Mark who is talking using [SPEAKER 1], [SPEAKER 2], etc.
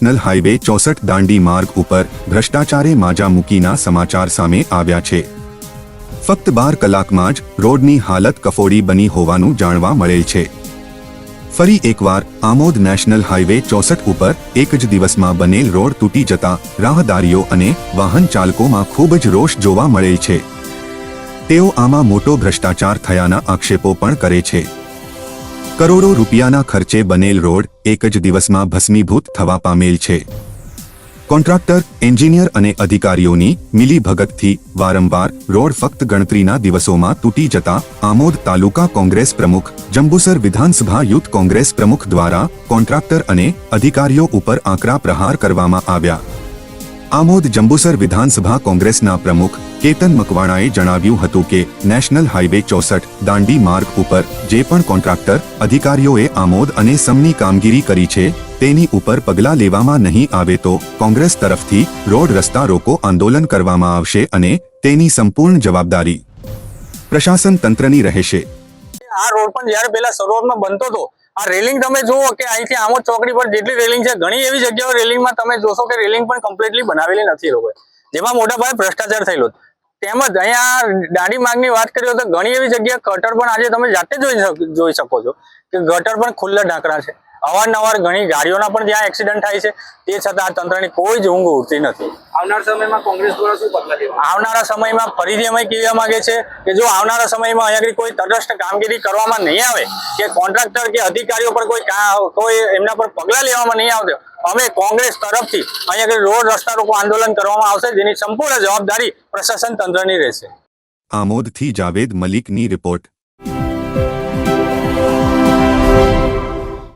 [SPEAKER 1] National highway ચોસઠ દાંડી માર્ગ ઉપર ભ્રષ્ટાચારે માજા મૂકીના સમાચાર સામે આવ્યા છે. ફક્ત બાર કલાકમાં જ રોડની હાલત કફોડી બની હોવાનું જાણવા મળેલ છે. ફરી એકવાર આમોદ નેશનલ હાઈવે ચોસઠ ઉપર એક જ દિવસમાં બનેલ રોડ તૂટી જતા રાહદારીઓ અને વાહન ચાલકોમાં ખૂબ જ રોષ જોવા મળેલ છે. તેઓ આમાં મોટો ભ્રષ્ટાચાર થયાના આક્ષેપો પણ કરે છે. કરોડો રૂપિયાના ખર્ચે બનેલ રોડ એક જ દિવસમાં ભસ્મીભૂત થવા પામેલ છે. કોન્ટ્રાક્ટર, એન્જિનિયર અને અધિકારીઓની મિલીભગતથી વારંવાર રોડ ફક્ત ગણતરીના દિવસોમાં તૂટી જતા આમોદ તાલુકા કોંગ્રેસ પ્રમુખ, જંબુસર વિધાનસભા યુથ કોંગ્રેસ પ્રમુખ દ્વારા કોન્ટ્રાક્ટર અને અધિકારીઓ ઉપર આકરા પ્રહાર કરવામાં આવ્યા. આમોદ જંબુસર વિધાનસભા કોંગ્રેસના પ્રમુખ કેતન મકવાણાએ જણાવ્યું હતું કે નેશનલ હાઈવે ચોસઠ દાંડી માર્ગ ઉપર જે પણ કોન્ટ્રાક્ટર, અધિકારીઓએ આમોદ અને સમની કામગીરી કરી છે, તેની ઉપર પગલાં લેવામાં નહીં આવે તો કોંગ્રેસ તરફથી રોડ રસ્તા રોકો આંદોલન કરવામાં આવશે અને તેની સંપૂર્ણ જવાબદારી પ્રશાસન તંત્રની રહેશે.
[SPEAKER 2] આ રોડ પણ જયારે પેલા શરૂઆતમાં બનતો હતો આ રેલિંગ તમે જુઓ કે અહીંથી આમોદ ચોકડી પર જેટલી રેલિંગ છે, ઘણી એવી જગ્યાઓ રેલિંગમાં તમે જોશો કે રેલિંગ પણ કમ્પ્લીટલી બનાવેલી નથી લોકોએ. જેમાં મોટા ભાગે ભ્રષ્ટાચાર થયેલો તેમજ અહીંયા દાંડી માર્ગની વાત કરીએ તો ઘણી એવી જગ્યા ગટર પણ આજે તમે જાતે જોઈ જોઈ શકો છો કે ગટર પણ ખુલ્લા ઢાંકણા છે. અવારનવાર ઘણી ગાડીઓના પણ ત્યાં એક્સિડન્ટ થાય છે. તે છતાં આ તંત્રની કોઈ જ ઊંઘ ઉડતી નથી.
[SPEAKER 3] આવનારા સમયમાં કોંગ્રેસ દ્વારા શું પગલા લેવા?
[SPEAKER 2] આવનારા સમયમાં ફરીથી અમે કહેવા માંગે છે કે જો આવનારા સમયમાં અહીંયા કોઈ તટસ્થ કામગીરી કરવામાં નહીં આવે કે કોન્ટ્રાક્ટર કે અધિકારીઓ પર કોઈ કોઈ એમના પર પગલાં લેવામાં નહીં આવતો અમે કોંગ્રેસ તરફથી અહીંયા રોડ રસ્તા રોકો આંદોલન કરવામાં આવશે જેની સંપૂર્ણ જવાબદારી પ્રશાસન તંત્રની રહેશે.
[SPEAKER 1] આમોદથી જાવેદ મલિકની રિપોર્ટ.